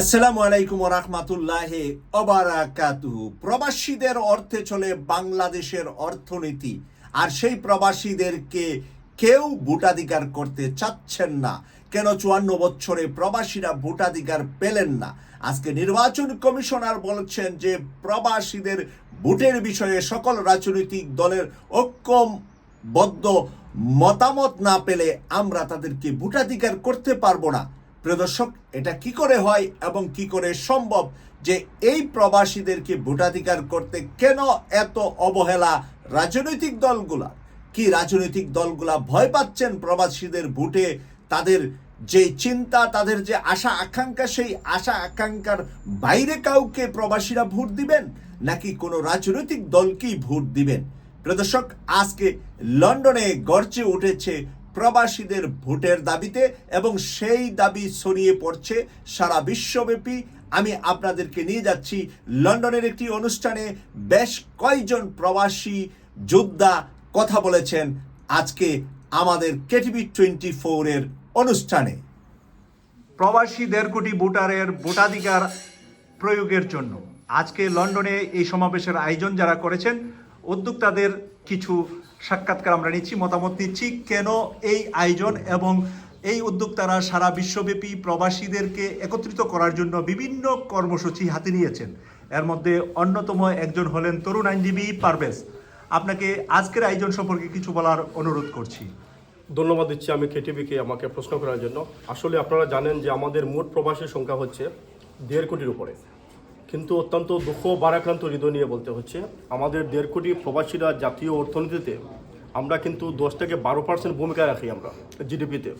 আসসালামু আলাইকুম রহমাতুল্লাহ অবারাকাতুহু প্রবাসীদের অর্থে চলে বাংলাদেশের অর্থনীতি। আর সেই প্রবাসীদেরকে কেউ ভোটাধিকার করতে চাচ্ছেন না। কেন চুয়ান্ন বছরে প্রবাসীরা ভোটাধিকার পেলেন না? আজকে নির্বাচন কমিশনার বলছেন যে প্রবাসীদের ভোটের বিষয়ে সকল রাজনৈতিক দলের ঐক্যবদ্ধ মতামত না পেলে আমরা তাদেরকে ভোটাধিকার করতে পারব না। প্রিয় দর্শক, এটা কি করে হয় এবং কি করে সম্ভব যে এই প্রবাসীদেরকে ভোটাধিকার করতে কেন এত অবহেলা রাজনৈতিক দলগুলা? কি রাজনৈতিক দলগুলা ভয় পাচ্ছেন প্রবাসীদের ভোটে? তাদের যে চিন্তা, তাদের যে আশা আকাঙ্ক্ষা, সেই আশা আকাঙ্ক্ষার বাইরে কাউকে প্রবাসীরা ভোট দিবেন? নাকি কোনো রাজনৈতিক দলকেই ভোট দিবেন? প্রদর্শক আজকে লন্ডনে গর্জে উঠেছে প্রবাসীদের ভোটের দাবিতে এবং সেই দাবি ছড়িয়ে পড়ছে সারা বিশ্বব্যাপী। আমি আপনাদেরকে নিয়ে যাচ্ছি লন্ডনের একটি অনুষ্ঠানে বেশ কয়েকজন প্রবাসী যোদ্ধা কথা বলেছেন আজকে আমাদের কেটিভি টোয়েন্টি ফোরের অনুষ্ঠানে। প্রবাসী দেড় কোটি ভোটারের ভোটাধিকার প্রয়োগের জন্য আজকে লন্ডনে এই সমাবেশের আয়োজন যারা করেছেন, উদ্যোক্তাদের কিছু সাক্ষাৎকার আমরা নিচ্ছি, মতামত নিচ্ছি, কেন এই আয়োজন এবং এই উদ্যোক্তারা সারা বিশ্বব্যাপী প্রবাসীদেরকে একত্রিত করার জন্য বিভিন্ন কর্মসূচি হাতে নিয়েছেন। এর মধ্যে অন্যতম একজন হলেন তরুণ আইনজীবী পারভেজ। আপনাকে আজকের আয়োজন সম্পর্কে কিছু বলার অনুরোধ করছি। ধন্যবাদ দিচ্ছি আমি কেটিভিকে আমাকে প্রশ্ন করার জন্য। আসলে আপনারা জানেন যে আমাদের মোট প্রবাসীর সংখ্যা হচ্ছে দেড় কোটির উপরে। কিন্তু অত্যন্ত দুঃখ বারাক্রান্ত হৃদয় নিয়ে বলতে হচ্ছে। আমাদের দেড় কোটি প্রবাসীরা জাতীয় অর্থনীতিতে আমরা কিন্তু দশ থেকে বারো পার্সেন্ট ভূমিকা রাখি আমরা জিডিপিতে।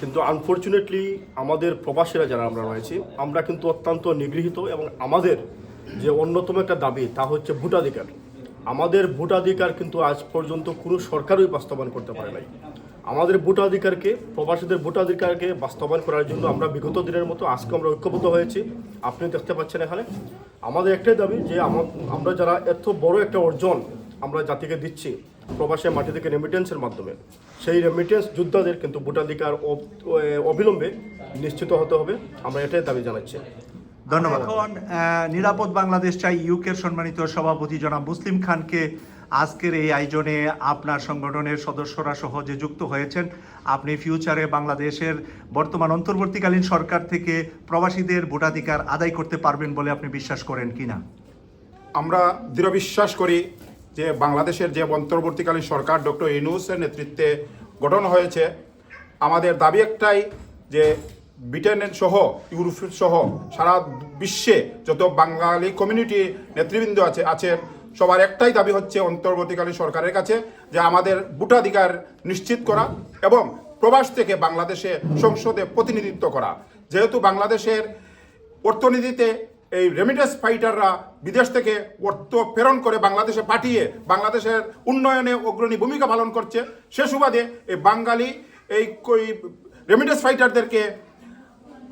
কিন্তু আনফর্চুনেটলি আমাদের প্রবাসীরা যারা আমরা রয়েছি, আমরা কিন্তু অত্যন্ত নিগৃহীত এবং আমাদের যে অন্যতম একটা দাবি তা হচ্ছে ভোটাধিকার। আমাদের ভোটাধিকার কিন্তু আজ পর্যন্ত কোনো সরকারই বাস্তবায়ন করতে পারে নাই। আমাদের ভোটাধিকারকে, প্রবাসীদের ভোটাধিকারকে বাস্তবায়ন করার জন্য আমরা বিগত দিনের মতো আজকে আমরা ঐক্যবদ্ধ হয়েছি। আপনি দেখতে পাচ্ছেন এখানে। আমাদের একটাই দাবি যে আমরা যারা এত বড় একটা অর্জন আমরা জাতিকে দিচ্ছি প্রবাসের মাটি থেকে রেমিটেন্সের মাধ্যমে, সেই রেমিটেন্স যোদ্ধাদের কিন্তু ভোটাধিকার অবিলম্বে নিশ্চিত হতে হবে। আমরা এটাই দাবি জানাচ্ছি। ধন্যবাদ। এখন নিরাপদ বাংলাদেশ চাই ইউকের সম্মানিত সভাপতি জনাব মুসলিম খানকে। আজকের এই আয়োজনে আপনার সংগঠনের সদস্যরা সহ যে যুক্ত হয়েছেন, আপনি ফিউচারে বাংলাদেশের বর্তমান অন্তর্বর্তীকালীন সরকার থেকে প্রবাসীদের ভোটাধিকার আদায় করতে পারবেন বলে আপনি বিশ্বাস করেন কি না আমরা দৃঢ় বিশ্বাস করি যে বাংলাদেশের যে অন্তর্বর্তীকালীন সরকার ডক্টর ইউনুসের নেতৃত্বে গঠন হয়েছে, আমাদের দাবি একটাই যে ব্রিটেনের সহ ইউরোপ সহ সারা বিশ্বে যত বাঙালি কমিউনিটি নেতৃবৃন্দ আছে, আছেন সবার একটাই দাবি হচ্ছে অন্তর্বর্তীকালীন সরকারের কাছে যে আমাদের ভোটাধিকার নিশ্চিত করা এবং প্রবাস থেকে বাংলাদেশে সংসদে প্রতিনিধিত্ব করা। যেহেতু বাংলাদেশের অর্থনীতিতে এই রেমিটেন্স ফাইটাররা বিদেশ থেকে অর্থ প্রেরণ করে বাংলাদেশে পাঠিয়ে বাংলাদেশের উন্নয়নে অগ্রণী ভূমিকা পালন করছে, সে সুবাদে এই বাঙালি এই রেমিটেন্স ফাইটারদেরকে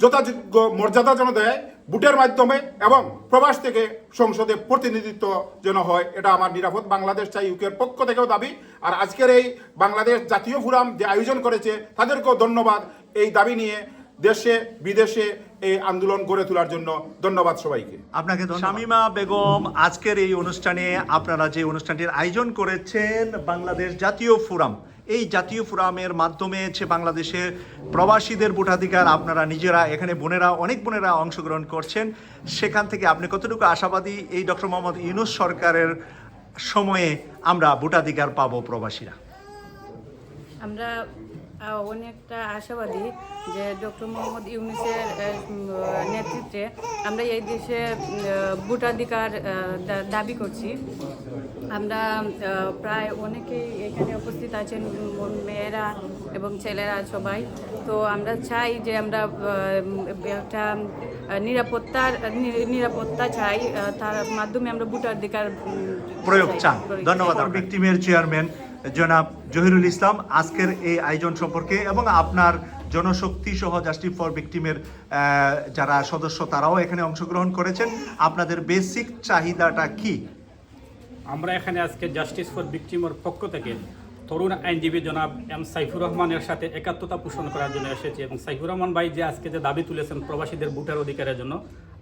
যথাযোগ্য মর্যাদা যেন দেয় বুটের মাধ্যমে এবং প্রবাস থেকে সংসদে প্রতিনিধিত্ব যেন হয়, এটা আমার নিরাপদ। বাংলাদেশ চাই ইউকের পক্ষ থেকেও দাবি। আর আজকের এই বাংলাদেশ জাতীয় ফোরাম যে আয়োজন করেছে, তাদেরকেও ধন্যবাদ। এই দাবি নিয়ে দেশে, বিদেশে এই আন্দোলন গড়ে তোলার জন্য ধন্যবাদ সবাইকে। আপনাকে শামিমা বেগম, আজকের এই অনুষ্ঠানে আপনারা যে অনুষ্ঠানটির আয়োজন করেছেন, বাংলাদেশ জাতীয় ফোরাম এই জাতীয় ফোরামের মাধ্যমে হচ্ছে বাংলাদেশে প্রবাসীদের ভোটাধিকার আপনারা নিজেরা, এখানে বোনেরা, অনেক বোনেরা অংশগ্রহণ করছেন। সেখান থেকে আপনি কতটুকু আশাবাদী এই ডক্টর মোহাম্মদ ইউনুস সরকারের সময়ে আমরা ভোটাধিকার পাবো প্রবাসীরা? আমরা অনেকটা আশাবাদী যে ডক্টর মোহাম্মদ ইউনিসের নেতৃত্বে আমরা এই দেশে ভোটাধিকার দাবি করছি। আমরা প্রায় অনেকেই এখানে উপস্থিত আছেন মেয়েরা এবং ছেলেরা সবাই। তো আমরা চাই যে আমরা একটা নিরাপত্তার নিরাপত্তা চাই তার মাধ্যমে আমরা ভোটাধিকার প্রয়োগ চান। ধন্যবাদ চাই। চেয়ারম্যান জনাব জহিরুল ইসলাম, আজকের এই আয়োজন সম্পর্কে এবং আপনার জনশক্তি সহ জাস্টিস ফর ভিক্টিমের যারা সদস্য তারাও এখানে অংশগ্রহণ করেছেন। আপনাদের বেসিক চাহিদাটা কি? আমরা এখানে আজকে জাস্টিস ফর ভিকটিমের পক্ষ থেকে তরুণ আইনজীবী জনাব এম সাইফুর রহমানের সাথে একাত্মতা পোষণ করার জন্য এসেছি এবং সাইফুর রহমান ভাই যে আজকে যে দাবি তুলেছেন প্রবাসীদের ভোটার অধিকারের জন্য,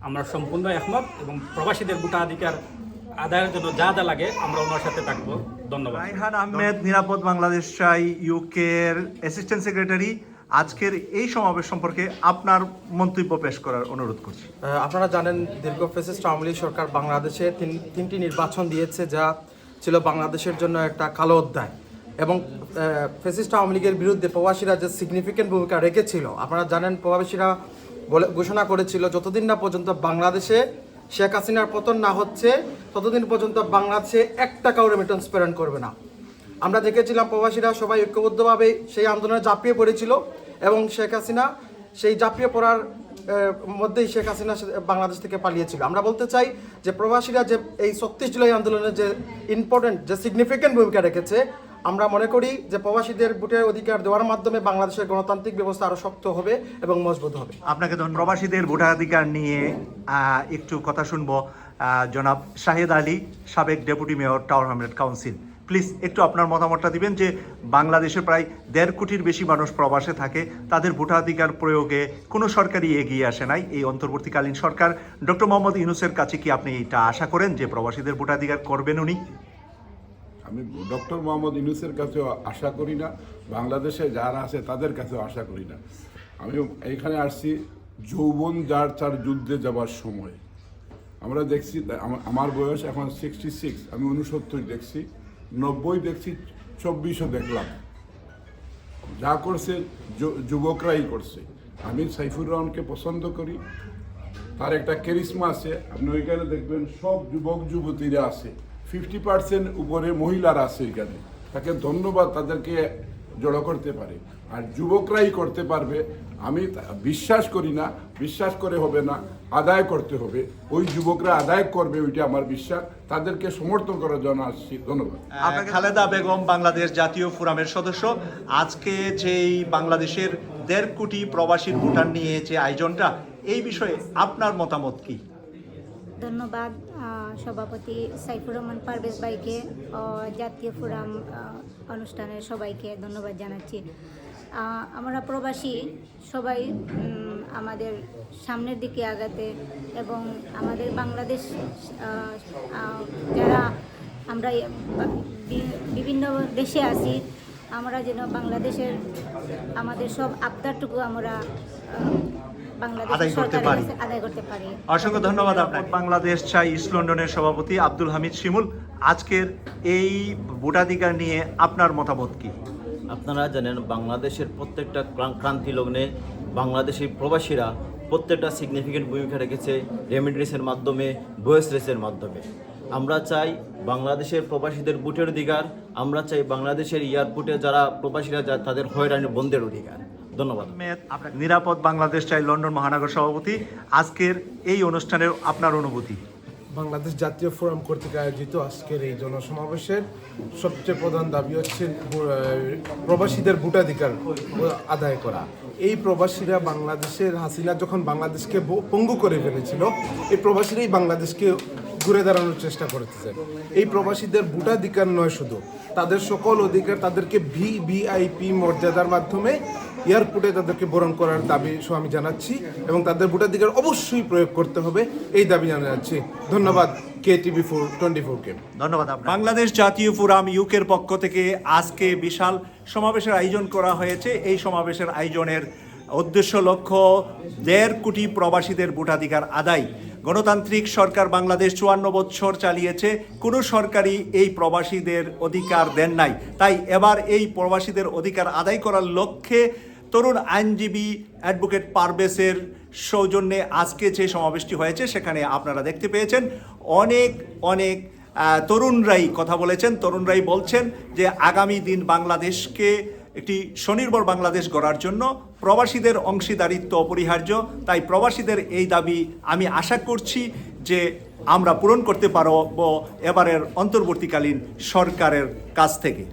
আমরা সম্পূর্ণ একমত এবং প্রবাসীদের ভোটাধিকার আদায়ের জন্য যা যা লাগে আমরা ওনার সাথে থাকব। ধন্যবাদ। রাইহান আহমেদ নিরাপদ বাংলাদেশ চাই ইউকের অ্যাসিস্ট্যান্ট সেক্রেটারি আজকের এই সমাবেশ সম্পর্কে আপনার মন্তব্য পেশ করার অনুরোধ করছি। আপনারা জানেন দীর্ঘ ফেসিস্ট আওয়ামী লীগ সরকার বাংলাদেশে তিন- তিনটি নির্বাচন দিয়েছে যা ছিল বাংলাদেশের জন্য একটা কালো অধ্যায়। এবং ফেসিস্ট আওয়ামী লীগের বিরুদ্ধে প্রবাসীরা যে সিগনিফিকেন্ট ভূমিকা রেখেছিল আপনারা জানেন প্রবাসীরা বলে ঘোষণা করেছিল যতদিন না পর্যন্ত বাংলাদেশে শেখ হাসিনার পতন না হচ্ছে, ততদিন পর্যন্ত বাংলাদেশে এক টাকাও রেমিটেন্স প্রেরণ করবে না। আমরা দেখেছিলাম প্রবাসীরা সবাই ঐক্যবদ্ধভাবে সেই আন্দোলনে ঝাঁপিয়ে পড়েছিল এবং শেখ হাসিনা সেই ঝাঁপিয়ে পড়ার মধ্যেই শেখ হাসিনা বাংলাদেশ থেকে পালিয়েছিল। আমরা বলতে চাই যে প্রবাসীরা যে এই ছত্রিশ জুলাই আন্দোলনে যে ইম্পর্টেন্ট যে সিগনিফিকেন্ট ভূমিকা রেখেছে আমরা মনে করি যে প্রবাসীদের ভোটের অধিকার দেওয়ার মাধ্যমে বাংলাদেশের গণতান্ত্রিক ব্যবস্থা আরও শক্ত হবে এবং মজবুত হবে। আপনাকে ধন্যবাদ। প্রবাসীদের ভোটাধিকার নিয়ে একটু কথা শুনব। জনাব শাহেদ আলী, সাবেক deputy mayor, Tower Hamlet council. Please, একটু আপনার মতামতটা দিবেন যে বাংলাদেশে প্রায় দেড় কোটির বেশি মানুষ প্রবাসে থাকে, তাদের ভোটাধিকার প্রয়োগে কোনো সরকারই এগিয়ে আসে নাই। এই অন্তর্বর্তীকালীন সরকার ডক্টর মোহাম্মদ ইউনুসের কাছে কি আপনি এটা আশা করেন যে প্রবাসীদের ভোটাধিকার করবেন উনি? আমি ডক্টর মোহাম্মদ ইউনুসের কাছেও আশা করি না, বাংলাদেশে যারা আছে তাদের কাছেও আশা করি না। আমি এইখানে আসছি যৌবন যার চার যুদ্ধে যাবার সময়। আমরা দেখছি আমার বয়স এখন সিক্সটি সিক্স আমি উনসত্তর দেখছি, নব্বই দেখছি, চব্বিশও দেখলাম। যা করছে যুবকরাই করছে। আমি সাইফুর রহমানকে পছন্দ করি, তার একটা ক্যারিসমা আছে, আপনি ওইখানে দেখবেন সব যুবক যুবতীরা আছে। ফিফটি পার্সেন্ট উপরে মহিলারা আছে এখানে। তাকে ধন্যবাদ তাদেরকে জড়ো করতে পারে। আর যুবকরাই করতে পারবে। আমি বিশ্বাস করি না, বিশ্বাস করে হবে না, আদায় করতে হবে। ওই যুবকরা আদায় করবে ওইটা আমার বিশ্বাস। তাদেরকে সমর্থন করার জন্য আসছি। ধন্যবাদ। খালেদা বেগম বাংলাদেশ জাতীয় ফোরামের সদস্য। আজকে যেই বাংলাদেশের দেড় কোটি প্রবাসীর ভোটার নিয়ে যে আয়োজনটা, এই বিষয়ে আপনার মতামত কি? ধন্যবাদ সভাপতি সাইফুর রহমান পারভেজ ভাইকে জাতীয় ফোরাম অনুষ্ঠানের সবাইকে ধন্যবাদ জানাচ্ছি। আমরা প্রবাসী, সবাই আমাদের সামনের দিকে আগাতে এবং আমাদের বাংলাদেশ যারা আমরা বিভিন্ন দেশে আছি, আমরা যেন বাংলাদেশের, আমাদের সব আবদারটুকু আমরা আদায় করতে পারি। অসংখ্য ধন্যবাদ আপনাকে। বাংলাদেশ চাই ইস্ট লন্ডনের সভাপতি আব্দুল হামিদ শিমুল। আজকের এই ভোটাধিকার নিয়ে আপনার মতামত কি? আপনারা জানেন বাংলাদেশের প্রত্যেকটা ক্রান্তি লগ্নে বাংলাদেশের প্রবাসীরা প্রত্যেকটা সিগনিফিকেন্ট ভূমিকা রেখেছে রেমিডেন্সের মাধ্যমে বয়েস রেসের মাধ্যমে। আমরা চাই বাংলাদেশের প্রবাসীদের বুটের অধিকার আমরা চাই বাংলাদেশের এয়ারপোর্টে যারা প্রবাসীরা যায় তাদের হয়রানি বন্ধের অধিকার। ধন্যবাদ। নিরাপদ বাংলাদেশ চাই লন্ডন মহানগর সভাপতি। আজকের এই অনুষ্ঠানের আপনার অনুভূতি? বাংলাদেশ জাতীয় ফোরাম কর্তৃক আয়োজিত আজকের এই জনসমাবেশের সবচেয়ে প্রধান দাবি হচ্ছে প্রবাসীদের ভোটাধিকার আদায় করা। এই প্রবাসীরা বাংলাদেশের হাসিনা যখন বাংলাদেশকে পঙ্গু করে ফেলেছিল এই প্রবাসীরাই বাংলাদেশকে ঘুরে দাঁড়ানোর চেষ্টা করতেছে এই প্রবাসীদের ভোটাধিকার নয় শুধু তাদের সকল অধিকার তাদেরকে ভি ভিআইপি মর্যাদার মাধ্যমে এয়ারপোর্টে তাদেরকে বরণ করার দাবি আমি জানাচ্ছি এবং তাদের ভোটাধিকার অবশ্যই প্রয়োগ করতে হবে এই দাবি জানাচ্ছি। ধন্যবাদ কে টিভি ফোর টোয়েন্টি ফোরকে। ধন্যবাদ বাংলাদেশ জাতীয় ফোরাম ইউকের পক্ষ থেকে আজকে বিশাল সমাবেশের আয়োজন করা হয়েছে। এই সমাবেশের আয়োজনের উদ্দেশ্য লক্ষ্য দেড় কোটি প্রবাসীদের ভোটাধিকার আদায়। গণতান্ত্রিক সরকার বাংলাদেশ চুয়ান্ন বছর চালিয়েছে। কোনো সরকারই এই প্রবাসীদের অধিকার দেন নাই। তাই এবার এই প্রবাসীদের অধিকার আদায় করার লক্ষ্যে তরুণ আইনজীবী অ্যাডভোকেট পারভেসের সৌজন্যে আজকে যে সমাবেশটি হয়েছে, সেখানে আপনারা দেখতে পেয়েছেন অনেক অনেক তরুণরাই কথা বলেছেন। তরুণরাই বলছেন যে আগামী দিন বাংলাদেশকে একটি স্বনির্ভর বাংলাদেশ গড়ার জন্য প্রবাসীদের অংশীদারিত্ব অপরিহার্য, তাই প্রবাসীদের এই দাবি আমি আশা করছি যে আমরা পূরণ করতে পারব এবারের অন্তর্বর্তীকালীন সরকারের কাছ থেকে।